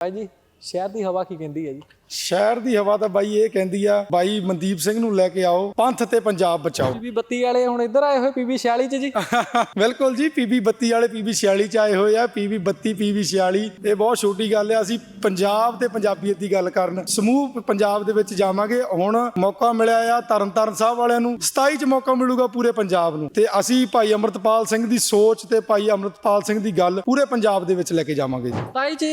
ਭਾਈ ਸ਼ਹਿਰ ਦੀ ਹਵਾ ਕੀ ਕਹਿੰਦੀ ਹੈ ਜੀ? ਸ਼ਹਿਰ ਦੀ ਹਵਾ ਤਾਂ ਬਾਈ ਇਹ ਕਹਿੰਦੀ ਆ ਬਾਈ ਮਨਦੀਪ ਸਿੰਘ ਨੂੰ ਲੈ ਕੇ ਆਓ ਪੰਥ ਤੇ ਪੰਜਾਬ ਬਚਾਓ। ਪੀਬੀ ਬੱਤੀ ਵਾਲੇ ਹੁਣ ਇੱਧਰ ਆਏ ਹੋਏ ਪੀਬੀ 46 ਚ ਜੀ। ਬਿਲਕੁਲ ਜੀ ਪੀਬੀ 32 ਵਾਲੇ ਪੀਬੀ 46 ਚ ਆਏ ਹੋਏ ਆ ਪੀਬੀ 32 ਪੀਬੀ 46 ਇਹ ਬਹੁਤ ਛੋਟੀ ਗੱਲ ਆ ਅਸੀਂ ਪੰਜਾਬ ਤੇ ਪੰਜਾਬੀਅਤ ਦੀ ਗੱਲ ਕਰਨ। ਸਮੂਹ ਪੰਜਾਬ ਦੇ ਵਿੱਚ ਜਾਵਾਂਗੇ ਹੁਣ ਮੌਕਾ ਮਿਲਿਆ ਆ ਤਰਨਤਾਰਨ ਸਾਹਿਬ ਵਾਲਿਆਂ ਨੂੰ 27 ਚ ਮੌਕਾ ਮਿਲੂਗਾ ਪੂਰੇ ਪੰਜਾਬ ਨੂੰ। ਤੇ ਅਸੀਂ ਭਾਈ ਅਮਰਤਪਾਲ ਸਿੰਘ ਦੀ ਸੋਚ ਤੇ ਭਾਈ ਅਮਰਤਪਾਲ ਸਿੰਘ ਦੀ ਗੱਲ ਪੂਰੇ ਪੰਜਾਬ ਦੇ ਵਿੱਚ ਲੈ ਕੇ ਜਾਵਾਂਗੇ ਜੀ। ਤਾਈ ਜੀ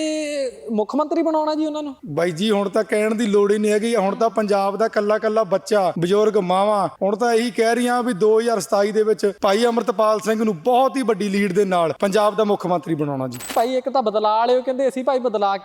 ਮੁੱਖ ਮੰਤਰੀ ਬਣਾਉਣਾ ਜੀ ਉਹਨਾਂ ਨੂੰ? ਬਾਈ ਜੀ ਹੁਣ ਤਾਂ ਕਹਿਣ ਦੀ ਲੋੜ ਹੀ ਨਹੀਂ ਹੈਗੀ। ਹੁਣ ਤਾਂ ਪੰਜਾਬ ਦਾ ਕੱਲਾ ਕੱਲਾ ਬੱਚਾ ਬਜ਼ੁਰਗ ਮਾਵਾਂ ਹੁਣ ਤਾਂ ਇਹੀ ਕਹਿ ਰਹੀਆਂ ਵੀ 2027 ਦੇ ਵਿੱਚ ਭਾਈ ਅਮਰਤਪਾਲ ਸਿੰਘ ਨੂੰ ਬਹੁਤ ਹੀ ਵੱਡੀ ਲੀਡ ਦੇ ਨਾਲ ਪੰਜਾਬ ਦਾ ਮੁੱਖ ਮੰਤਰੀ ਬਣਾਉਣਾ ਜੀ। ਭਾਈ ਇੱਕ ਤਾਂ ਬਦਲਾ ਵਾਲਿਓ ਕਹਿੰਦੇ ਅਸੀਂ ਭਾਈ ਬਦਲਾ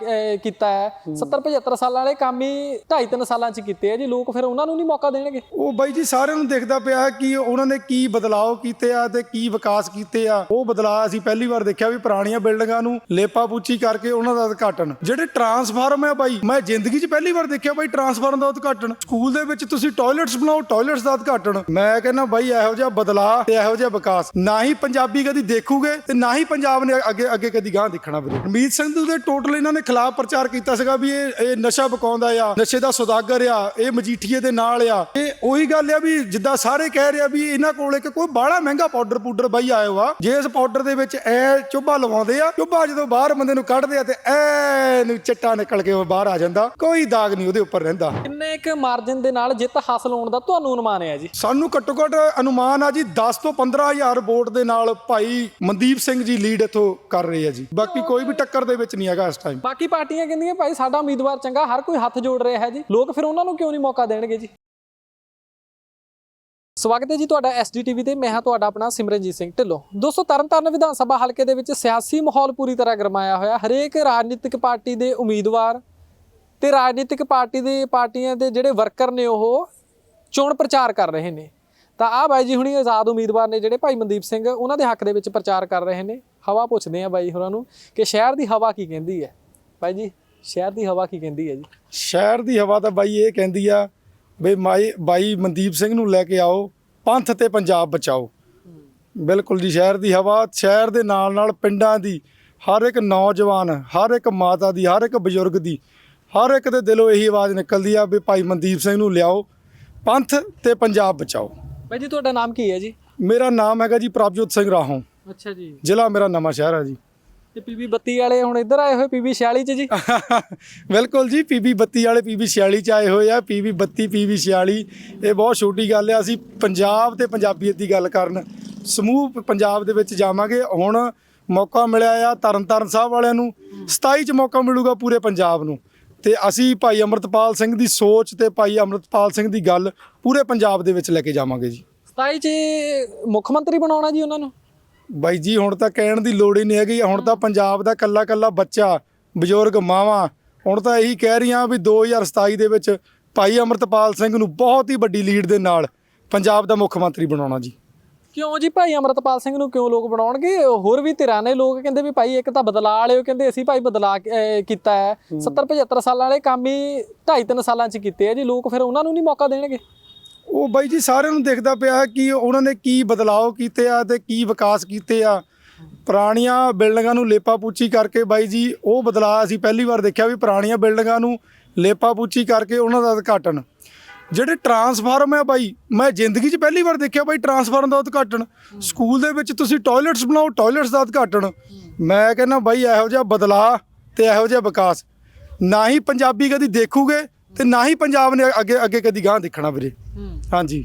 ਕੀਤਾ ਹੈ। 70 75 ਸਾਲਾਂ ਵਾਲੇ ਕੰਮ ਹੀ 2.5 3 ਸਾਲਾਂ ਚ ਕੀਤੇ ਆ ਜੀ। ਲੋਕ ਫਿਰ ਉਹਨਾਂ ਨੂੰ ਨਹੀਂ ਮੌਕਾ ਦੇਣਗੇ। ਉਹ ਬਾਈ ਜੀ ਸਾਰਿਆਂ ਨੂੰ ਦਿਖਦਾ ਪਿਆ ਕਿ ਉਹਨਾਂ ਨੇ ਕੀ ਬਦਲਾਅ ਕੀਤੇ ਆ ਤੇ ਕੀ ਵਿਕਾਸ ਕੀਤੇ ਆ। ਉਹ ਬਦਲਾਅ ਅਸੀਂ ਪਹਿਲੀ ਵਾਰ ਦੇਖਿਆ ਵੀ ਪੁਰਾਣੀਆਂ ਬਿਲਡਿੰਗਾਂ ਨੂੰ ਲੇਪਾ ਪੂਚੀ ਕਰਕੇ ਉਹਨਾਂ ਦਾ ਉਦਘਾਟਨ। ਜਿਹੜੇ ਟਰਾਂਸਫਾਰਮ ਹੈ ਬਾਈ ਮੈਂ ਜ਼ਿੰਦਗੀ 'ਚ ਪਹਿਲੀ ਵਾਰ ਦੇਖਿਆ ਬਾਈ ਟਰਾਂਸਫਾਰਮ ਦਾ ਉਦਘਾਟਨ। ਸਕੂਲ ਦੇ ਵਿੱਚ ਤੁਸੀਂ ਟਾਇਲਟਸ ਬਣਾਓ ਟਾਇਲਟਸ ਦਾ ਉਦਘਾਟਨ। ਮੈਂ ਕਹਿੰਦਾ ਬਾਈ ਇਹੋ ਜਿਹਾ ਬਦਲਾਅ ਤੇ ਇਹੋ ਜਿਹਾ ਵਿਕਾਸ। ਨਾ ਹੀ ਪੰਜਾਬੀ ਕਦੀ ਦੇਖੂਗੇ ਤੇ ਨਾ ਹੀ ਪੰਜਾਬ ਨੇ ਅੱਗੇ ਅੱਗੇ ਕਦੀ ਗਾਂ ਦੇਖਣਾ ਵੀਰੇ। ਰਣਮੀਤ ਸੰਧੂ ਦੇ ਟੋਟਲ ਇਹਨਾਂ ਨੇ ਖਿਲਾਫ ਪ੍ਰਚਾਰ ਕੀਤਾ ਸੀਗਾ ਵੀ ਇਹ ਇਹ ਨਸ਼ਾ ਬਕਾਉਂਦਾ ਆ, ਨਸ਼ੇ ਦਾ ਸੌਦਾਗਰ ਆ, ਇਹ ਮਜੀਠੀਏ ਦੇ ਨਾਲ ਆ। ਇਹ ਉਹੀ ਗੱਲ ਆ ਵੀ ਜਿੱਦਾਂ ਸਾਰੇ ਕਹਿ ਰਿਹਾ ਵੀ ਇਹਨਾਂ ਕੋਲ ਇੱਕ ਕੋਈ ਬਾਹਲਾ ਮਹਿੰਗਾ ਪਾਊਡਰ ਪੂਡਰ ਬਾਈ ਆਇਆ ਵਾ ਜੇ ਇਸ ਪਾਊਡਰ ਦੇ ਵਿੱਚ ਐ ਚੁੱਭਾ ਲਵਾਉਂਦੇ ਆ, ਚੁੱਭਾ ਜਦੋਂ ਬਾਹਰ ਬੰਦੇ ਨੂੰ ਕੱਢਦੇ ਆ ਤੇ ਐ ਨੂੰ ਚਿੱਟਾ ਨਿਕਲ ਕੇ ਉਹ ਬਾਹਰ ਆ ਜਾਂਦਾ। ਕੋਈ ਦਾਗ ਨਹੀਂ ਉਹਦੇ ਉੱਪਰ ਰਹਿੰਦਾ। ਕਿੰਨੇ ਇੱਕ ਮਾਰਜਨ ਦੇ ਨਾਲ ਜਿੱਤ ਹਾਸਲ ਹੋਣ ਦਾ ਤੁਹਾਨੂੰ ਅਨੁਮਾਨ ਹੈ ਜੀ? ਸਾਨੂੰ ਘੱਟੋ ਘੱਟ ਅਨੁਮਾਨ ਆ ਜੀ 10 ਤੋਂ 15000 ਵੋਟ ਦੇ ਨਾਲ ਭਾਈ ਮਨਦੀਪ ਸਿੰਘ ਜੀ ਲੀਡ ਇਥੋਂ ਕਰ ਰਹੇ ਆ ਜੀ। ਬਾਕੀ ਕੋਈ ਵੀ ਟੱਕਰ ਦੇ ਵਿੱਚ ਨਹੀਂ ਹੈਗਾ ਇਸ ਟਾਈਮ ਬਾਕੀ ਪਾਰਟੀਆਂ ਕਹਿੰਦੀਆਂ ਭਾਈ ਸਾਡਾ ਉਮੀਦਵਾਰ ਚੰਗਾ ਹਰ ਕੋਈ ਹੱਥ ਜੋੜ ਰਿਹਾ ਹੈ ਜੀ। ਲੋਕ ਫਿਰ ਉਹਨਾਂ ਨੂੰ ਕਿਉਂ ਨਹੀਂ ਮੌਕਾ ਦੇਣਗੇ ਜੀ? ਸਵਾਗਤ ਹੈ ਜੀ ਤੁਹਾਡਾ ਐਸਡੀਟੀਵੀ ਤੇ। ਮੈਂ ਹਾਂ ਤੁਹਾਡਾ ਆਪਣਾ ਸਿਮਰਨਜੀਤ ਸਿੰਘ ਢਿੱਲੋਂ। ਦੋਸਤੋ ਤਰਨਤਾਰਨ ਵਿਧਾਨ ਸਭਾ ਹਲਕੇ ਦੇ ਵਿੱਚ ਸਿਆਸੀ ਮਾਹੌਲ ਪੂਰੀ ਤਰ੍ਹਾਂ ਗਰਮਾਇਆ ਹੋਇਆ। ਹਰੇਕ ਰਾਜਨੀਤਿਕ ਪਾਰਟੀ ਦੇ ਉਮੀਦਵਾਰ ਤੇ ਰਾਜਨੀਤਿਕ ਪਾਰਟੀ ਦੇ ਪਾਰਟੀਆਂ ਦੇ ਜਿਹੜੇ ਵਰਕਰ ਨੇ ਉਹ ਚੋਣ ਪ੍ਰਚਾਰ ਕਰ ਰਹੇ ਨੇ। ਤਾਂ ਆਹ ਬਾਈ ਜੀ ਹੁਣੀ ਆਜ਼ਾਦ ਉਮੀਦਵਾਰ ਨੇ ਜਿਹੜੇ ਭਾਈ ਮਨਦੀਪ ਸਿੰਘ, ਉਹਨਾਂ ਦੇ ਹੱਕ ਦੇ ਵਿੱਚ ਪ੍ਰਚਾਰ ਕਰ ਰਹੇ ਨੇ। ਹਵਾ ਪੁੱਛਦੇ ਆ ਬਾਈ ਹੋਰਾਂ ਨੂੰ ਕਿ ਸ਼ਹਿਰ ਦੀ ਹਵਾ ਕੀ ਕਹਿੰਦੀ ਹੈ? ਬਾਈ ਜੀ, ਸ਼ਹਿਰ ਦੀ ਹਵਾ ਕੀ ਕਹਿੰਦੀ ਹੈ ਜੀ? ਸ਼ਹਿਰ ਦੀ ਹਵਾ ਤਾਂ ਬਾਈ ਇਹ ਕਹਿੰਦੀ ਆ ਵੀ ਮਾਈ ਬਾਈ ਮਨਦੀਪ ਸਿੰਘ ਨੂੰ ਲੈ ਕੇ ਆਓ, ਪੰਥ ਤੇ ਪੰਜਾਬ ਬਚਾਓ। ਬਿਲਕੁਲ ਜੀ, ਸ਼ਹਿਰ ਦੀ ਹਵਾ, ਸ਼ਹਿਰ ਦੇ ਨਾਲ ਨਾਲ ਪਿੰਡਾਂ ਦੀ, ਹਰ ਇੱਕ ਨੌਜਵਾਨ, ਹਰ ਇੱਕ ਮਾਤਾ ਦੀ, ਹਰ ਇੱਕ ਬਜ਼ੁਰਗ ਦੀ ਹਰ ਇੱਕ ਦੇ ਦਿਲੋਂ ਇਹੀ ਆਵਾਜ਼ ਨਿਕਲਦੀ ਆ ਵੀ ਭਾਈ ਮਨਦੀਪ ਸਿੰਘ ਨੂੰ ਲਿਆਓ ਪੰਥ ਤੇ ਪੰਜਾਬ ਬਚਾਓ। ਬਾਈ ਜੀ ਤੁਹਾਡਾ ਨਾਮ ਕੀ ਹੈ ਜੀ? ਮੇਰਾ ਨਾਮ ਹੈਗਾ ਜੀ ਪ੍ਰਭਜੋਤ ਸਿੰਘ ਰਾਹੋਂ। ਅੱਛਾ ਜੀ। ਜ਼ਿਲ੍ਹਾ ਮੇਰਾ ਨਵਾਂ ਸ਼ਹਿਰ ਹੈ ਜੀ। ਤੇ ਪੀਬੀ 32 ਵਾਲੇ ਹੁਣ ਇੱਧਰ ਆਏ ਹੋਏ ਪੀਬੀ 46 ਚ ਜੀ? ਬਿਲਕੁਲ ਜੀ ਪੀਬੀ 32 ਵਾਲੇ ਪੀਬੀ 46 ਚ ਆਏ ਹੋਏ ਆ। ਪੀਬੀ 32 ਪੀਬੀ 46 ਇਹ ਬਹੁਤ ਛੋਟੀ ਗੱਲ ਆ। ਅਸੀਂ ਪੰਜਾਬ ਤੇ ਪੰਜਾਬੀਅਤ ਦੀ ਗੱਲ ਕਰਨ ਸਮੂਹ ਪੰਜਾਬ ਦੇ ਵਿੱਚ ਜਾਵਾਂਗੇ। ਹੁਣ ਮੌਕਾ ਮਿਲਿਆ ਆ ਤਰਨਤਾਰਨ ਸਾਹਿਬ ਵਾਲਿਆਂ ਨੂੰ। 27 ਚ ਮੌਕਾ ਮਿਲੂਗਾ ਪੂਰੇ ਪੰਜਾਬ ਨੂੰ। ਤੇ ਅਸੀਂ ਭਾਈ ਅਮਰਤਪਾਲ ਸਿੰਘ ਦੀ ਸੋਚ ਤੇ ਭਾਈ ਅਮਰਤਪਾਲ ਸਿੰਘ ਦੀ ਗੱਲ ਪੂਰੇ ਪੰਜਾਬ ਦੇ ਵਿੱਚ ਲੈ ਕੇ ਜਾਵਾਂਗੇ ਜੀ। 27 ਚ ਮੁੱਖ ਮੰਤਰੀ ਬਣਾਉਣਾ ਜੀ ਉਹਨਾਂ ਨੂੰ? ਬਾਈ ਜੀ ਹੁਣ ਤਾਂ ਕਹਿਣ ਦੀ ਲੋੜ ਹੀ ਨਹੀਂ ਹੈਗੀ। ਹੁਣ ਤਾਂ ਪੰਜਾਬ ਦਾ ਕੱਲਾ ਕੱਲਾ ਬੱਚਾ ਬਜ਼ੁਰਗ ਮਾਵਾਂ ਹੁਣ ਤਾਂ ਇਹੀ ਕਹਿ ਰਹੀਆਂ ਵੀ 2027 ਦੇ ਵਿੱਚ ਭਾਈ ਅਮਰਤਪਾਲ ਸਿੰਘ ਨੂੰ ਬਹੁਤ ਹੀ ਵੱਡੀ ਲੀਡ ਦੇ ਨਾਲ ਪੰਜਾਬ ਦਾ ਮੁੱਖ ਮੰਤਰੀ ਬਣਾਉਣਾ ਜੀ। ਕਿਉਂ ਜੀ ਭਾਈ ਅਮਰਤਪਾਲ ਸਿੰਘ ਨੂੰ ਕਿਉਂ ਲੋਕ ਬਣਾਉਣਗੇ? ਹੋਰ ਵੀ ਧਿਰਾਂ ਨੇ ਲੋਕ ਕਹਿੰਦੇ ਵੀ ਭਾਈ ਇੱਕ ਤਾਂ ਬਦਲਾ ਵਾਲਿਓ ਕਹਿੰਦੇ ਅਸੀਂ ਭਾਈ ਬਦਲਾ ਕੀਤਾ ਹੈ। 70 75 ਸਾਲਾਂ ਵਾਲੇ ਕੰਮ ਹੀ 2.5 3 ਸਾਲਾਂ ਚ ਕੀਤੇ ਆ ਜੀ। ਲੋਕ ਫਿਰ ਉਹਨਾਂ ਨੂੰ ਨਹੀਂ ਮੌਕਾ ਦੇਣਗੇ। ਉਹ ਬਾਈ ਜੀ ਸਾਰਿਆਂ ਨੂੰ ਦਿਖਦਾ ਪਿਆ ਕਿ ਉਹਨਾਂ ਨੇ ਕੀ ਬਦਲਾਅ ਕੀਤੇ ਆ ਤੇ ਕੀ ਵਿਕਾਸ ਕੀਤੇ ਆ। ਪੁਰਾਣੀਆਂ ਬਿਲਡਿੰਗਾਂ ਨੂੰ ਲੇਪਾ ਪੂਚੀ ਕਰਕੇ ਬਾਈ ਜੀ ਉਹ ਬਦਲਾਅ ਅਸੀਂ ਪਹਿਲੀ ਵਾਰ ਦੇਖਿਆ ਵੀ ਪੁਰਾਣੀਆਂ ਬਿਲਡਿੰਗਾਂ ਨੂੰ ਲੇਪਾ ਪੂਚੀ ਕਰਕੇ ਉਹਨਾਂ ਦਾ ਉਦਘਾਟਨ। ਜਿਹੜੇ ਟਰਾਂਸਫਾਰਮ ਹੈ ਬਾਈ ਮੈਂ ਜ਼ਿੰਦਗੀ 'ਚ ਪਹਿਲੀ ਵਾਰ ਦੇਖਿਆ ਬਾਈ ਟਰਾਂਸਫਾਰਮ ਦਾ ਉਦਘਾਟਨ। ਸਕੂਲ ਦੇ ਵਿੱਚ ਤੁਸੀਂ ਟਾਇਲਟਸ ਬਣਾਓ ਟਾਇਲਟਸ ਦਾ ਉਦਘਾਟਨ। ਮੈਂ ਕਹਿੰਦਾ ਬਾਈ ਇਹੋ ਜਿਹਾ ਬਦਲਾਅ ਤੇ ਇਹੋ ਜਿਹਾ ਵਿਕਾਸ। ਨਾ ਹੀ ਪੰਜਾਬੀ ਕਦੀ ਦੇਖੂਗੇ ਤੇ ਨਾ ਹੀ ਪੰਜਾਬ ਨੇ ਅੱਗੇ ਅੱਗੇ ਕਦੀ ਗਾਂ ਦੇਖਣਾ ਵੀਰੇ। ਹਾਂਜੀ।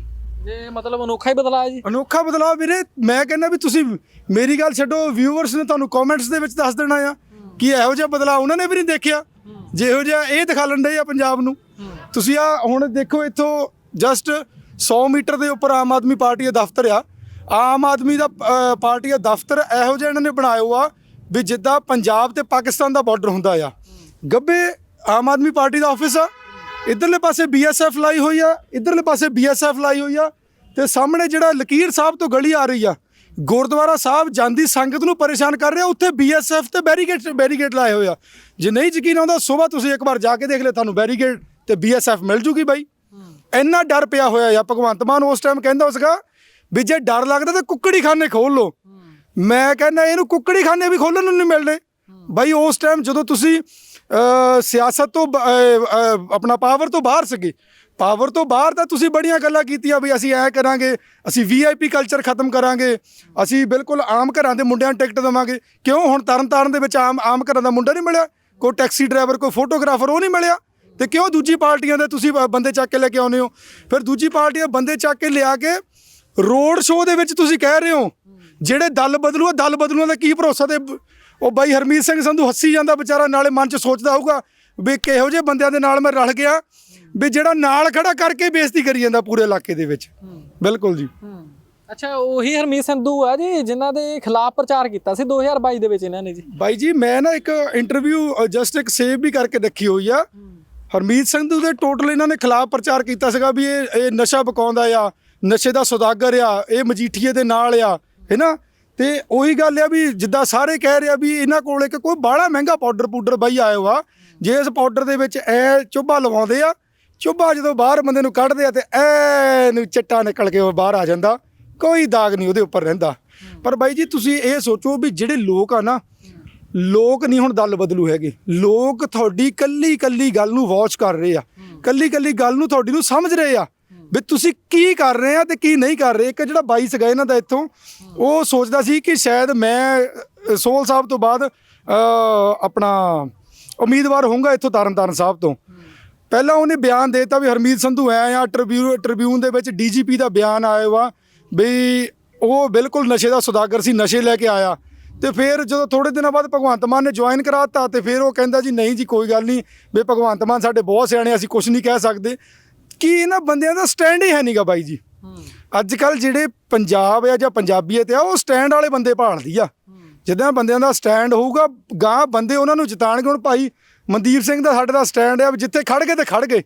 ਇਹ ਮਤਲਬ ਅਨੋਖਾ ਹੀ ਬਦਲਾ ਹੈ ਜੀ। ਅਨੋਖਾ ਬਦਲਾਅ ਵੀਰੇ ਮੈਂ ਕਹਿੰਦਾ ਵੀ ਤੁਸੀਂ ਮੇਰੀ ਗੱਲ ਛੱਡੋ ਵਿਊਵਰਸ ਨੇ ਤੁਹਾਨੂੰ ਕਮੈਂਟਸ ਦੇ ਵਿੱਚ ਦੱਸ ਦੇਣਾ ਆ ਕਿ ਇਹੋ ਜਿਹਾ ਬਦਲਾਅ ਉਹਨਾਂ ਨੇ ਵੀ ਨਹੀਂ ਦੇਖਿਆ। ਜਿਹੋ ਜਿਹਾ ਇਹ ਦਿਖਾਲਣ ਦੇ ਆ ਪੰਜਾਬ ਨੂੰ। ਤੁਸੀਂ ਆ ਹੁਣ ਦੇਖੋ ਇੱਥੋਂ ਜਸਟ 100 ਮੀਟਰ ਦੇ ਉੱਪਰ ਆਮ ਆਦਮੀ ਪਾਰਟੀ ਦਾ ਦਫ਼ਤਰ ਆ। ਆਮ ਆਦਮੀ ਦਾ ਪਾਰਟੀ ਦਾ ਦਫ਼ਤਰ ਇਹੋ ਜਿਹਾ ਇਹਨਾਂ ਨੇ ਬਣਾਇਆ ਆ ਵੀ ਜਿੱਦਾਂ ਪੰਜਾਬ ਤੇ ਪਾਕਿਸਤਾਨ ਦਾ ਬਾਰਡਰ ਹੁੰਦਾ ਆ। ਗੱਬੇ ਆਮ ਆਦਮੀ ਪਾਰਟੀ ਦਾ ਆਫਿਸ ਆ। ਇਧਰਲੇ ਪਾਸੇ ਬੀਐਸਐਫ ਲਾਈ ਹੋਈ ਆ, ਇਧਰਲੇ ਪਾਸੇ ਬੀਐਸਐਫ ਲਾਈ ਹੋਈ ਆ ਤੇ ਸਾਹਮਣੇ ਜਿਹੜਾ ਲਕੀਰ ਸਾਹਿਬ ਤੋਂ ਗਲੀ ਆ ਰਹੀ ਆ, ਗੁਰਦੁਆਰਾ ਸਾਹਿਬ ਜਾਂਦੀ ਸੰਗਤ ਨੂੰ ਪਰੇਸ਼ਾਨ ਕਰ ਰਿਹਾ, ਉੱਥੇ ਬੀਐਸਐਫ ਤੇ ਬੈਰੀਗੇਡ ਬੈਰੀਗੇਡ ਲਾਏ ਹੋਏ ਆ। ਜੇ ਨਹੀਂ ਯਕੀਨ ਆਉਂਦਾ, ਸਵੇਰ ਤੁਸੀਂ ਇੱਕ ਵਾਰ ਜਾ ਕੇ ਦੇਖ ਲੈ ਤੁਹਾਨੂੰ ਬੈਰੀਗੇਡ ਤੇ ਬੀਐਸਐਫ ਮਿਲ ਜੂਗੀ ਬਾਈ। ਇੰਨਾ ਡਰ ਪਿਆ ਹੋਇਆ ਆ ਭਗਵੰਤ ਮਾਨ ਉਸ ਟਾਈਮ ਕਹਿੰਦਾ ਸੀਗਾ ਵੀ ਜੇ ਡਰ ਲੱਗਦਾ ਤਾਂ ਕੁੱਕੜੀ ਖਾਨੇ ਖੋਲ ਲੋ ਮੈਂ ਕਹਿੰਦਾ ਇਹਨੂੰ ਕੁੱਕੜੀ ਖਾਨੇ ਵੀ ਖੋਲਣ ਨੂੰ ਨਹੀਂ ਮਿਲਦੇ। ਬਾਈ ਉਸ ਟਾਈਮ ਜਦੋਂ ਤੁਸੀਂ ਸਿਆਸਤ ਤੋਂ ਬ- ਆਪਣਾ ਪਾਵਰ ਤੋਂ ਬਾਹਰ ਸੀਗੇ। ਪਾਵਰ ਤੋਂ ਬਾਹਰ ਤਾਂ ਤੁਸੀਂ ਬੜੀਆਂ ਗੱਲਾਂ ਕੀਤੀਆਂ ਵੀ ਅਸੀਂ ਐ ਕਰਾਂਗੇ, ਅਸੀਂ ਵੀਆਈਪੀ ਕਲਚਰ ਖਤਮ ਕਰਾਂਗੇ, ਅਸੀਂ ਬਿਲਕੁਲ ਆਮ ਘਰਾਂ ਦੇ ਮੁੰਡਿਆਂ ਨੂੰ ਟਿਕਟ ਦੇਵਾਂਗੇ। ਕਿਉਂ? ਹੁਣ ਤਰਨਤਾਰਨ ਦੇ ਵਿੱਚ ਆਮ ਆਮ ਘਰਾਂ ਦਾ ਮੁੰਡਾ ਨਹੀਂ ਮਿਲਿਆ, ਕੋਈ ਟੈਕਸੀ ਡਰਾਈਵਰ ਕੋਈ ਫੋਟੋਗ੍ਰਾਫਰ ਉਹ ਨਹੀਂ ਮਿਲਿਆ। ਤੇ ਕਿਉਂ ਦੂਜੀ ਪਾਰਟੀਆਂ ਦੇ ਤੁਸੀਂ ਬੰਦੇ ਚੱਕ ਕੇ ਲੈ ਕੇ ਆਉਂਦੇ ਹੋ? ਫਿਰ ਦੂਜੀ ਪਾਰਟੀਆਂ ਬੰਦੇ ਚੱਕ ਕੇ ਲਿਆ ਕੇ ਰੋਡ ਸ਼ੋਅ ਦੇ ਵਿੱਚ ਤੁਸੀਂ ਕਹਿ ਰਹੇ ਹੋ ਜਿਹੜੇ ਦਲ ਬਦਲੂ ਦਲ ਬਦਲੂਆਂ ਦਾ ਕੀ ਭਰੋਸਾ ਤੇ ਉਹ ਬਾਈ ਹਰਮੀਤ ਸਿੰਘ ਸੰਧੂ ਹੱਸੀ ਜਾਂਦਾ ਵਿਚਾਰਾ ਨਾਲੇ ਮਨ 'ਚ ਸੋਚਦਾ ਹੋਊਗਾ ਵੀ ਕਿਹੋ ਜਿਹੇ ਬੰਦਿਆਂ ਦੇ ਨਾਲ ਮੈਂ ਰਲ ਗਿਆ ਵੀ ਜਿਹੜਾ ਨਾਲ ਖੜਾ ਕਰਕੇ ਬੇਇੱਜ਼ਤੀ ਕਰੀ ਜਾਂਦਾ ਪੂਰੇ ਇਲਾਕੇ ਦੇ ਵਿੱਚ। ਬਿਲਕੁਲ ਜੀ। ਅੱਛਾ ਉਹੀ ਹਰਮੀਤ ਸੰਧੂ ਆ ਜੀ ਜਿਨ੍ਹਾਂ ਦੇ ਖਿਲਾਫ ਪ੍ਰਚਾਰ ਕੀਤਾ ਸੀ 2022 ਦੇ ਵਿੱਚ ਇਹਨਾਂ ਨੇ ਜੀ। ਬਾਈ ਜੀ ਮੈਂ ਨਾ ਇੱਕ ਇੰਟਰਵਿਊ ਜਸਟ ਇੱਕ ਸੇਵ ਵੀ ਕਰਕੇ ਰੱਖੀ ਹੋਈ ਆ। ਹਰਮੀਤ ਸੰਧੂ ਦੇ ਟੋਟਲ ਇਹਨਾਂ ਨੇ ਖਿਲਾਫ ਪ੍ਰਚਾਰ ਕੀਤਾ ਸੀਗਾ ਵੀ ਇਹ ਇਹ ਨਸ਼ਾ ਬਕਾਉਂਦਾ ਆ, ਨਸ਼ੇ ਦਾ ਸੌਦਾਗਰ ਆ, ਇਹ ਮਜੀਠੀਏ ਦੇ ਨਾਲ ਆ ਹੈਨਾ ਤੇ ਉਹੀ ਗੱਲ ਆ ਵੀ ਜਿੱਦਾਂ ਸਾਰੇ ਕਹਿ ਰਿਹਾ ਵੀ ਇਹਨਾਂ ਕੋਲ ਇੱਕ ਕੋਈ ਬਾਹਲਾ ਮਹਿੰਗਾ ਪਾਊਡਰ ਪੂਡਰ ਬਾਈ ਆਇਆ ਵਾ ਜੇ ਇਸ ਪਾਊਡਰ ਦੇ ਵਿੱਚ ਐ ਚੁੱਭਾ ਲਵਾਉਂਦੇ ਆ, ਚੁੱਭਾ ਜਦੋਂ ਬਾਹਰ ਬੰਦੇ ਨੂੰ ਕੱਢਦੇ ਆ ਤੇ ਐ ਨੂੰ ਚਿੱਟਾ ਨਿਕਲ ਕੇ ਉਹ ਬਾਹਰ ਆ ਜਾਂਦਾ, ਕੋਈ ਦਾਗ ਨਹੀਂ ਉਹਦੇ ਉੱਪਰ ਰਹਿੰਦਾ। ਪਰ ਬਾਈ ਜੀ ਤੁਸੀਂ ਇਹ ਸੋਚੋ ਵੀ ਜਿਹੜੇ ਲੋਕ ਆ ਨਾ ਲੋਕ ਨਹੀਂ ਹੁਣ ਦਲ ਬਦਲੂ ਹੈਗੇ। ਲੋਕ ਤੁਹਾਡੀ ਕੱਲੀ ਕੱਲੀ ਗੱਲ ਨੂੰ ਵਾਚ ਕਰ ਰਹੇ ਆ। ਕੱਲੀ ਕੱਲੀ ਗੱਲ ਨੂੰ ਤੁਹਾਡੀ ਨੂੰ ਸਮਝ ਰਹੇ ਆ ਵੀ ਤੁਸੀਂ ਕੀ ਕਰ ਰਹੇ ਆ ਤੇ ਕੀ ਨਹੀਂ ਕਰ ਰਹੇ। ਇੱਕ ਜਿਹੜਾ ਬਾਈ ਸੀਗਾ ਇਹਨਾਂ ਦਾ ਇੱਥੋਂ ਉਹ ਸੋਚਦਾ ਸੀ ਕਿ ਸ਼ਾਇਦ ਮੈਂ ਅ, ਸੋਹਲ ਸਾਹਿਬ ਤੋਂ ਬਾਅਦ ਆਪਣਾ ਉਮੀਦਵਾਰ ਹੋਊਂਗਾ ਇੱਥੋਂ ਤਰਨਤਾਰਨ ਸਾਹਿਬ ਤੋਂ। ਪਹਿਲਾਂ ਉਹਨੇ ਬਿਆਨ ਦੇਤਾ ਵੀ ਹਰਮੀਤ ਸੰਧੂ ਐ ਆ ਟ੍ਰਿਬਿਊ ਟ੍ਰਿਬਿਊਨ ਦੇ ਵਿੱਚ ਡੀਜੀਪੀ ਦਾ ਬਿਆਨ ਆਇਆ ਵਾ ਵੀ ਉਹ ਬਿਲਕੁਲ ਨਸ਼ੇ ਦਾ ਸੁਦਾਗਰ ਸੀ ਨਸ਼ੇ ਲੈ ਕੇ ਆਇਆ। ਤੇ ਫਿਰ ਜਦੋਂ ਥੋੜੇ ਦਿਨਾਂ ਬਾਅਦ ਭਗਵੰਤ ਮਾਨ ਨੇ ਜੁਆਇਨ ਕਰਾਤਾ ਤੇ ਫਿਰ ਉਹ ਕਹਿੰਦਾ ਜੀ ਨਹੀਂ ਜੀ ਕੋਈ ਗੱਲ ਨਹੀਂ ਵੀ ਭਗਵੰਤ ਮਾਨ ਸਾਡੇ ਬਹੁਤ ਸਿਆਣੇ ਅਸੀਂ ਕੁਝ ਨਹੀਂ ਕਹਿ ਸਕਦੇ। ਕੀ ਇਹਨਾਂ ਬੰਦਿਆਂ ਦਾ ਸਟੈਂਡ ਹੀ ਹੈ ਨਹੀਂਗਾ ਬਾਈ ਜੀ। ਅੱਜ ਕੱਲ ਜਿਹੜੇ ਪੰਜਾਬ ਆ ਜਾਂ ਪੰਜਾਬੀਅਤ ਆ ਉਹ ਸਟੈਂਡ ਵਾਲੇ ਬੰਦੇ ਭਾਲਦੀ ਆ। ਜਿੱਦਾਂ ਬੰਦਿਆਂ ਦਾ ਸਟੈਂਡ ਹੋਊਗਾ ਗਾਂ ਬੰਦੇ ਉਹਨਾਂ ਨੂੰ ਜਿਤਾਣਗੇ। ਹੁਣ ਭਾਈ ਮਨਦੀਪ ਸਿੰਘ ਦਾ ਸਾਡੇ ਦਾ ਸਟੈਂਡ ਆ ਜਿੱਥੇ ਖੜ ਗਏ ਤੇ ਖੜ ਗਏ।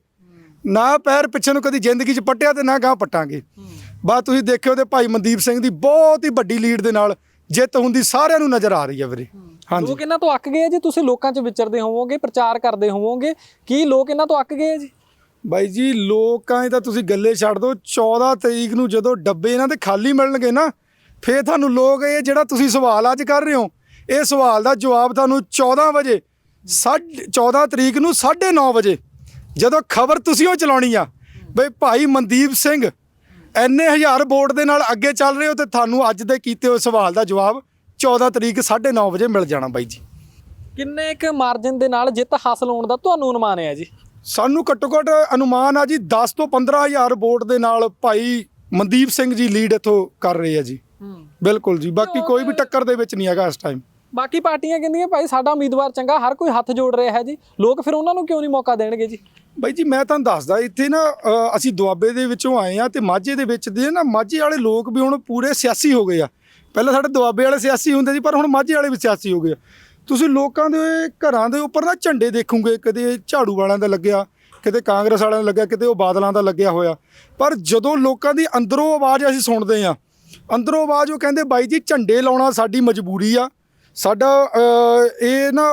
ਨਾ ਪੈਰ ਪਿੱਛੇ ਨੂੰ ਕਦੀ ਜ਼ਿੰਦਗੀ 'ਚ ਪੱਟਿਆ ਤੇ ਨਾ ਗਾਂ ਪੱਟਾਂਗੇ। ਬਾਤ ਤੁਸੀਂ ਦੇਖਿਓ ਤੇ ਭਾਈ ਮਨਦੀਪ ਸਿੰਘ ਦੀ ਬਹੁਤ ਹੀ ਵੱਡੀ ਲੀਡ ਦੇ ਨਾਲ ਜਿੱਤ ਹੁੰਦੀ ਸਾਰਿਆਂ ਨੂੰ ਨਜ਼ਰ ਆ ਰਹੀ ਹੈ ਵੀਰੇ। ਹਾਂਜੀ। ਲੋਕ ਇਹਨਾਂ ਤੋਂ ਅੱਕ ਗਏ ਜੀ ਤੁਸੀਂ ਲੋਕਾਂ 'ਚ ਵਿਚਰਦੇ ਹੋਵੋਗੇ ਪ੍ਰਚਾਰ ਕਰਦੇ ਹੋਵੋਗੇ। ਕੀ ਲੋਕ ਇਹਨਾਂ ਤੋਂ ਅੱਕ ਗਏ ਜੀ? ਬਾਈ ਜੀ ਲੋਕਾਂ 'ਚ ਤਾਂ ਤੁਸੀਂ ਗੱਲੇ ਛੱਡ ਦਿਓ 14 ਤਰੀਕ ਨੂੰ ਜਦੋਂ ਡੱਬੇ ਇਹਨਾਂ ਦੇ ਖਾਲੀ ਮਿਲਣਗੇ ਨਾ ਫੇਰ ਤੁਹਾਨੂੰ ਲੋਕ ਇਹ ਜਿਹੜਾ ਤੁਸੀਂ ਸਵਾਲ ਅੱਜ ਕਰ ਰਹੇ ਹੋ ਇਹ ਸਵਾਲ ਦਾ ਜਵਾਬ ਤੁਹਾਨੂੰ 14 ਵਜੇ ਸਾਢੇ 14 ਤਰੀਕ ਨੂੰ 9:30 ਵਜੇ ਜਦੋਂ ਖਬਰ ਤੁਸੀਂ ਉਹ ਚਲਾਉਣੀ ਆ। ਬਈ ਭਾਈ ਮਨਦੀਪ ਸਿੰਘ ਐਨੇ ਹਜ਼ਾਰ ਵੋਟ ਦੇ ਨਾਲ ਅੱਗੇ ਚੱਲ ਰਹੇ ਹੋ ਤੇ ਤੁਹਾਨੂੰ ਅੱਜ ਦੇ ਕੀਤੇ ਹੋਏ ਸਵਾਲ ਦਾ ਜਵਾਬ 14 ਤਰੀਕ 9:30 ਵਜੇ ਮਿਲ ਜਾਣਾ ਬਾਈ ਜੀ। ਕਿੰਨੇ ਕੁ ਮਾਰਜਨ ਦੇ ਨਾਲ ਜਿੱਤ ਹਾਸਲ ਹੋਣ ਦਾ ਤੁਹਾਨੂੰ ਅਨੁਮਾਨ ਹੈ ਜੀ? ਸਾਨੂੰ ਘੱਟੋ ਘੱਟ ਅਨੁਮਾਨ ਆ ਜੀ 10 ਤੋਂ 15000 ਵੋਟ ਦੇ ਨਾਲ ਭਾਈ ਮਨਦੀਪ ਸਿੰਘ ਜੀ ਲੀਡ ਇਥੋਂ ਕਰ ਰਹੇ ਆ ਜੀ। ਬਿਲਕੁਲ ਜੀ ਬਾਕੀ ਕੋਈ ਵੀ ਟੱਕਰ ਦੇ ਵਿੱਚ ਨਹੀਂ ਹੈਗਾ ਇਸ ਟਾਈਮ ਬਾਕੀ ਪਾਰਟੀਆਂ ਕਹਿੰਦੀਆਂ, ਭਾਈ ਸਾਡਾ ਉਮੀਦਵਾਰ ਚੰਗਾ, ਹਰ ਕੋਈ ਹੱਥ ਜੋੜ ਰਿਹਾ ਹੈ ਜੀ। ਲੋਕ ਫਿਰ ਉਹਨਾਂ ਨੂੰ ਕਿਉਂ ਨਹੀਂ ਮੌਕਾ ਦੇਣਗੇ ਜੀ? ਬਾਈ ਜੀ, ਮੈਂ ਤੁਹਾਨੂੰ ਦੱਸਦਾ, ਇੱਥੇ ਨਾ ਅਸੀਂ ਦੁਆਬੇ ਦੇ ਵਿੱਚੋਂ ਆਏ ਆ ਤੇ ਮਾਝੇ ਦੇ ਵਿੱਚ ਦੇ ਨਾ, ਮਾਝੇ ਵਾਲੇ ਲੋਕ ਵੀ ਹੁਣ ਪੂਰੇ ਸਿਆਸੀ ਹੋ ਗਏ ਆ। ਪਹਿਲਾਂ ਸਾਡੇ ਦੁਆਬੇ ਵਾਲੇ ਸਿਆਸੀ ਹੁੰਦੇ ਸੀ, ਪਰ ਹੁਣ ਮਾਝੇ ਵਾਲੇ ਵੀ ਸਿਆਸੀ ਹੋ ਗਏ ਆ। ਤੁਸੀਂ ਲੋਕਾਂ ਦੇ ਘਰਾਂ ਦੇ ਉੱਪਰ ਨਾ ਝੰਡੇ ਦੇਖੋਗੇ, ਕਦੇ ਝਾੜੂ ਵਾਲਿਆਂ ਦਾ ਲੱਗਿਆ ਕਿਤੇ ਕਾਂਗਰਸ ਵਾਲਿਆਂ ਦਾ ਲੱਗਿਆ ਕਿਤੇ ਉਹ ਬਾਦਲਾਂ ਦਾ ਲੱਗਿਆ ਹੋਇਆ। ਪਰ ਜਦੋਂ ਲੋਕਾਂ ਦੀ ਅੰਦਰੋਂ ਆਵਾਜ਼ ਅਸੀਂ ਸੁਣਦੇ ਆ ਅੰਦਰੋਂ ਆਵਾਜ਼ ਉਹ ਕਹਿੰਦੇ, ਬਾਈ ਜੀ, ਝੰਡੇ ਲਾਉਣਾ ਸਾਡੀ ਮਜਬੂਰੀ ਆ ਸਾਡਾ ਇਹ ਨਾ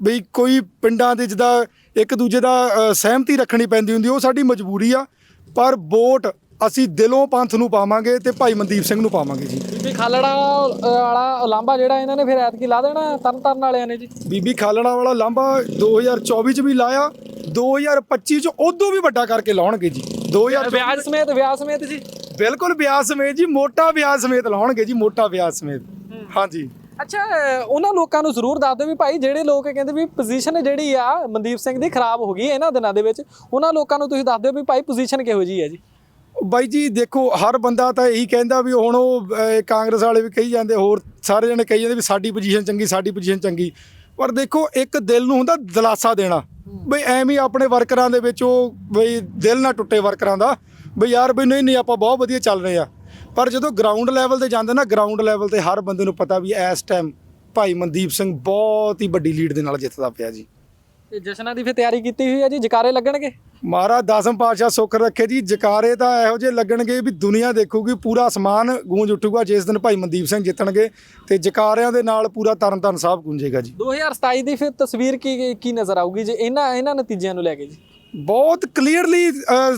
ਬਈ ਕੋਈ ਪਿੰਡਾਂ ਦੇ ਜਿੱਦਾਂ ਇੱਕ ਦੂਜੇ ਦਾ ਸਹਿਮਤੀ ਰੱਖਣੀ ਪੈਂਦੀ ਹੁੰਦੀ ਉਹ ਸਾਡੀ ਮਜਬੂਰੀ ਆ। ਪਰ ਵੋਟ ਅਸੀਂ ਦਿਲੋਂ ਪੰਥ ਨੂੰ ਪਾਵਾਂਗੇ ਤੇ ਭਾਈ ਮਨਦੀਪ ਸਿੰਘ ਨੂੰ ਪਾਵਾਂਗੇ ਜੀ। ਬੀਬੀ ਖਾਲੜਾ ਵਾਲਾ ਉਲਾਂਭਾ ਜਿਹੜਾ ਇਹਨਾਂ ਨੇ ਫਿਰ ਐਤਕੀ ਲਾ ਦੇਣਾ ਤਰਨ ਤਾਰਨ ਵਾਲਿਆਂ ਨੇ ਜੀ। ਬੀਬੀ ਖਾਲੜਾ ਵਾਲਾ ਲਾਂਭਾ 2024 ਚ ਵੀ ਲਾਇਆ 2025 ਚ ਉਦੋਂ ਵੀ ਵੱਡਾ ਕਰਕੇ ਲਾਉਣਗੇ ਜੀ। 2000 ਵਿਆਜ ਸਮੇਤ ਵਿਆਜ ਸਮੇਤ ਜੀ। ਬਿਲਕੁਲ ਵਿਆਜ ਸਮੇਤ ਜੀ ਮੋਟਾ ਵਿਆਜ ਸਮੇਤ ਲਾਉਣਗੇ ਜੀ ਮੋਟਾ ਵਿਆਜ ਸਮੇਤ। ਹਾਂਜੀ। ਅੱਛਾ, ਉਹਨਾਂ ਲੋਕਾਂ ਨੂੰ ਜ਼ਰੂਰ ਦੱਸ ਦਿਓ ਵੀ ਭਾਈ ਜਿਹੜੇ ਲੋਕ ਕਹਿੰਦੇ ਵੀ ਪੋਜੀਸ਼ਨ ਜਿਹੜੀ ਆ ਮਨਦੀਪ ਸਿੰਘ ਦੀ ਖਰਾਬ ਹੋ ਗਈ ਇਹਨਾਂ ਦਿਨਾਂ ਦੇ ਵਿੱਚ, ਉਹਨਾਂ ਲੋਕਾਂ ਨੂੰ ਤੁਸੀਂ ਦੱਸ ਦਿਓ ਵੀ ਭਾਈ ਪੋਜੀਸ਼ਨ ਕਿਹੋ ਜੀ ਹੈ ਜੀ? ਬਾਈ ਜੀ, ਦੇਖੋ, ਹਰ ਬੰਦਾ ਤਾਂ ਇਹੀ ਕਹਿੰਦਾ ਵੀ ਹੁਣ ਉਹ ਕਾਂਗਰਸ ਵਾਲੇ ਵੀ ਕਹੀ ਜਾਂਦੇ, ਹੋਰ ਸਾਰੇ ਜਣੇ ਕਹੀ ਜਾਂਦੇ ਵੀ ਸਾਡੀ ਪੋਜੀਸ਼ਨ ਚੰਗੀ, ਸਾਡੀ ਪੋਜੀਸ਼ਨ ਚੰਗੀ। ਪਰ ਦੇਖੋ, ਇੱਕ ਦਿਲ ਨੂੰ ਹੁੰਦਾ ਦਿਲਾਸਾ ਦੇਣਾ। ਬਈ ਐਵੇਂ ਹੀ ਆਪਣੇ ਵਰਕਰਾਂ ਦੇ ਵਿੱਚ ਉਹ ਬਈ ਦਿਲ ਨਾ ਟੁੱਟੇ ਵਰਕਰਾਂ ਦਾ, ਬਈ ਯਾਰ ਬਈ ਨਹੀਂ ਨਹੀਂ, ਆਪਾਂ ਬਹੁਤ ਵਧੀਆ ਚੱਲ ਰਹੇ ਆ। ਪਰ ਜਦੋਂ ਗਰਾਊਂਡ ਲੈਵਲ ਤੇ ਜਾਂਦੇ ਨਾ ਗਰਾਊਂਡ ਲੈਵਲ ਤੇ ਹਰ ਬੰਦੇ ਨੂੰ ਪਤਾ ਵੀ ਇਸ ਟਾਈਮ ਭਾਈ ਮਨਦੀਪ ਸਿੰਘ ਬਹੁਤ ਹੀ ਵੱਡੀ ਲੀਡ ਦੇ ਨਾਲ ਜਿੱਤਦਾ ਪਿਆ ਜੀ। ਤੇ ਜਸ਼ਨਾਂ ਦੀ ਫਿਰ ਤਿਆਰੀ ਕੀਤੀ ਹੋਈ ਹੈ ਜੀ? ਜਕਾਰੇ ਲੱਗਣਗੇ? ਮਹਾਰਾਜ ਦਸਮ ਪਾਤਸ਼ਾਹ ਸੁੱਖ ਰੱਖੇ ਜੀ। ਜਕਾਰੇ ਤਾਂ ਇਹੋ ਜਿਹੇ ਲੱਗਣਗੇ ਵੀ ਦੁਨੀਆ ਦੇਖੂਗੀ ਪੂਰਾ ਅਸਮਾਨ ਗੂੰਜ ਉੱਠੂਗਾ ਜਿਸ ਦਿਨ ਭਾਈ ਮਨਦੀਪ ਸਿੰਘ ਜਿੱਤਣਗੇ ਤੇ ਜਕਾਰਿਆਂ ਦੇ ਨਾਲ ਪੂਰਾ ਤਰਨਤਾਰਨ ਸਾਹਿਬ ਗੂੰਜੇਗਾ ਜੀ। 2027 ਦੀ ਫਿਰ ਤਸਵੀਰ ਕੀ ਕੀ ਨਜ਼ਰ ਆਊਗੀ ਜੀ ਇਹਨਾਂ ਇਹਨਾਂ ਨਤੀਜਿਆਂ ਨੂੰ ਲੈ ਕੇ ਜੀ? ਬਹੁਤ ਕਲੀਅਰਲੀ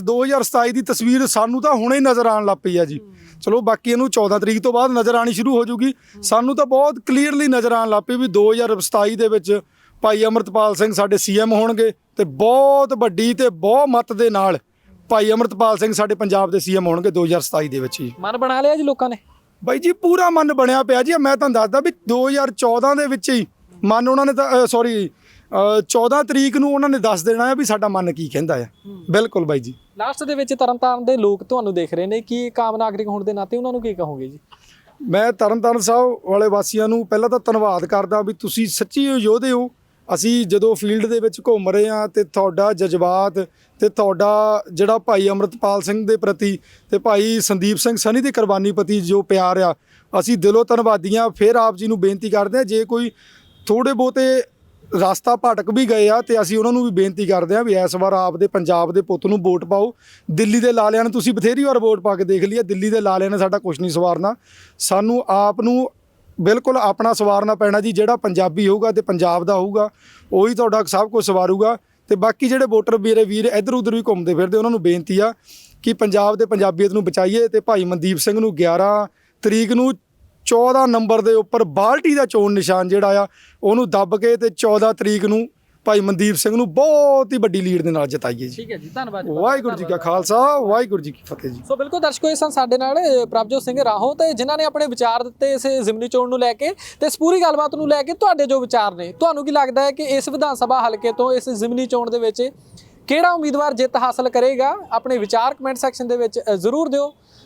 2027 ਦੀ ਤਸਵੀਰ ਸਾਨੂੰ ਤਾਂ ਹੁਣੇ ਹੀ ਨਜ਼ਰ ਆਉਣ ਲੱਗ ਪਈ ਆ ਜੀ। ਚਲੋ ਬਾਕੀ ਇਹਨੂੰ 14 ਤਰੀਕ ਤੋਂ ਬਾਅਦ ਨਜ਼ਰ ਆਣੀ ਸ਼ੁਰੂ ਹੋ ਜਾਊਗੀ ਸਾਨੂੰ ਤਾਂ ਬਹੁਤ ਕਲੀਅਰਲੀ ਨਜ਼ਰ ਆਣ ਲੱਗ ਪਈ ਵੀ 2027 ਦੇ ਵਿੱਚ ਭਾਈ ਅਮਰਤਪਾਲ ਸਿੰਘ ਸਾਡੇ ਸੀਐਮ ਹੋਣਗੇ ਤੇ ਬਹੁਤ ਵੱਡੀ ਤੇ ਬਹੁਤ ਮਤ ਦੇ ਨਾਲ ਭਾਈ ਅਮਰਤਪਾਲ ਸਿੰਘ ਸਾਡੇ ਪੰਜਾਬ ਦੇ ਸੀਐਮ ਹੋਣਗੇ 2027 ਦੇ ਵਿੱਚ ਜੀ। ਮਨ ਬਣਾ ਲਿਆ ਜੀ ਲੋਕਾਂ ਨੇ? ਬਾਈ ਜੀ ਪੂਰਾ ਮਨ ਬਣਿਆ ਪਿਆ ਜੀ। ਮੈਂ ਤੁਹਾਨੂੰ ਦੱਸਦਾ ਵੀ 2014 ਦੇ ਵਿੱਚ ਹੀ ਮਨ ਉਹਨਾਂ ਨੇ ਤਾਂ ਸੌਰੀ 14 ਤਰੀਕ ਨੂੰ ਉਹਨਾਂ ਨੇ ਦੱਸ ਦੇਣਾ ਹੈ ਵੀ ਸਾਡਾ ਮਨ ਕੀ ਕਹਿੰਦਾ ਆ ਬਿਲਕੁਲ ਬਾਈ ਜੀ। ਲਾਸਟ ਦੇ ਵਿੱਚ ਤਰਨਤਾਰਨ ਦੇ ਲੋਕ ਤੁਹਾਨੂੰ ਦੇਖ ਰਹੇ ਨੇ ਕਿ ਇੱਕ ਆਮ ਨਾਗਰਿਕ ਹੋਣ ਦੇ ਨਾਤੇ ਉਹਨਾਂ ਨੂੰ ਕੀ ਕਹੋਗੇ ਜੀ? ਮੈਂ ਤਰਨਤਾਰਨ ਸਾਹਿਬ ਵਾਲੇ ਵਾਸੀਆਂ ਨੂੰ ਪਹਿਲਾਂ ਤਾਂ ਧੰਨਵਾਦ ਕਰਦਾ ਵੀ ਤੁਸੀਂ ਸੱਚੀ ਯੋਧੇ ਹੋ। ਅਸੀਂ ਜਦੋਂ ਫੀਲਡ ਦੇ ਵਿੱਚ ਘੁੰਮ ਰਹੇ ਆ ਤੇ ਤੁਹਾਡਾ ਜਜ਼ਬਾਤ ਤੇ ਤੁਹਾਡਾ ਜਿਹੜਾ ਭਾਈ ਅਮਰਤਪਾਲ ਸਿੰਘ ਦੇ ਪ੍ਰਤੀ ਤੇ ਭਾਈ ਸੰਦੀਪ ਸਿੰਘ ਸਨੀ ਦੀ ਕੁਰਬਾਨੀ ਪ੍ਰਤੀ ਜੋ ਪਿਆਰ ਆ ਅਸੀਂ ਦਿਲੋਂ ਧੰਨਵਾਦੀਆਂ ਫਿਰ ਆਪ ਜੀ ਨੂੰ ਬੇਨਤੀ ਕਰਦੇ ਆ ਜੇ ਕੋਈ ਥੋੜੇ ਬਹੁਤੇ ਰਸਤਾ ਭਟਕ ਵੀ ਗਏ ਆ ਤੇ ਅਸੀਂ ਉਹਨਾਂ ਨੂੰ ਵੀ ਬੇਨਤੀ ਕਰਦੇ ਆ ਵੀ ਇਸ ਵਾਰ ਆਪਦੇ ਪੰਜਾਬ ਦੇ ਪੁੱਤ ਨੂੰ ਵੋਟ ਪਾਓ। ਦਿੱਲੀ ਦੇ ਲਾਲਿਆਂ ਨੂੰ ਤੁਸੀਂ ਬਥੇਰੀ ਵਾਰ ਵੋਟ ਪਾ ਕੇ ਦੇਖ ਲਈ ਆ, ਦਿੱਲੀ ਦੇ ਲਾਲਿਆਂ ਨੇ ਸਾਡਾ ਕੁਝ ਨਹੀਂ ਸਵਾਰਨਾ। ਸਾਨੂੰ ਆਪ ਨੂੰ ਬਿਲਕੁਲ ਆਪਣਾ ਸਵਾਰਨਾ ਪੈਣਾ ਜੀ, ਜਿਹੜਾ ਪੰਜਾਬੀ ਹੋਊਗਾ ਤੇ ਪੰਜਾਬ ਦਾ ਹੋਊਗਾ, ਉਹੀ ਤੁਹਾਡਾ ਸਭ ਕੁਝ ਸਵਾਰੂਗਾ। ਤੇ ਬਾਕੀ ਜਿਹੜੇ ਵੋਟਰ ਵੀਰੇ ਵੀਰ ਇੱਧਰ ਉੱਧਰ ਵੀ ਘੁੰਮਦੇ ਫਿਰਦੇ, ਉਹਨਾਂ ਨੂੰ ਬੇਨਤੀ ਆ ਕਿ ਪੰਜਾਬ ਦੇ ਪੰਜਾਬੀਅਤ ਨੂੰ ਬਚਾਈਏ ਤੇ ਭਾਈ ਮਨਦੀਪ ਸਿੰਘ ਨੂੰ 11 ਤਰੀਕ ਨੂੰ 14 ਨੰਬਰ ਦੇ ਉੱਪਰ ਬਾਲਟੀ ਦਾ ਚੋਣ ਨਿਸ਼ਾਨ ਜਿਹੜਾ ਆ ਉਹਨੂੰ ਦੱਬ ਕੇ ਤੇ 14 ਤਰੀਕ ਨੂੰ ਭਾਈ ਮਨਦੀਪ ਸਿੰਘ ਨੂੰ ਬਹੁਤ ਹੀ ਵੱਡੀ ਲੀਡ ਦੇ ਨਾਲ ਜਿਤਾਈਏ ਜੀ। ਠੀਕ ਹੈ ਜੀ ਧੰਨਵਾਦ ਵਾਹਿਗੁਰੂ ਜੀ ਕਾ ਖਾਲਸਾ ਵਾਹਿਗੁਰੂ ਜੀ ਕੀ ਫਤਿਹ ਜੀ। ਸੋ ਬਿਲਕੁਲ ਦਰਸ਼ਕੋ ਇਹ ਸਨ ਸਾਡੇ ਨਾਲ ਪ੍ਰਭਜੋਤ ਸਿੰਘ ਰਾਹੋਂ ਤੇ ਜਿਨ੍ਹਾਂ ਨੇ ਆਪਣੇ ਵਿਚਾਰ ਦਿੱਤੇ ਇਸ ਜ਼ਿਮਨੀ ਚੋਣ ਨੂੰ ਲੈ ਕੇ। ਤੇ ਇਸ ਪੂਰੀ ਗੱਲਬਾਤ ਨੂੰ ਲੈ ਕੇ ਤੁਹਾਡੇ ਜੋ ਵਿਚਾਰ ਨੇ ਤੁਹਾਨੂੰ ਕੀ ਲੱਗਦਾ ਹੈ ਕਿ ਇਸ ਵਿਧਾਨ ਸਭਾ ਹਲਕੇ ਤੋਂ ਇਸ ਜ਼ਿਮਨੀ ਚੋਣ ਦੇ ਵਿੱਚ ਕਿਹੜਾ ਉਮੀਦਵਾਰ ਜਿੱਤ ਹਾਸਲ ਕਰੇਗਾ? ਆਪਣੇ ਵਿਚਾਰ ਕਮੈਂਟ ਸੈਕਸ਼ਨ ਦੇ ਵਿੱਚ ਜ਼ਰੂਰ ਦਿਓ।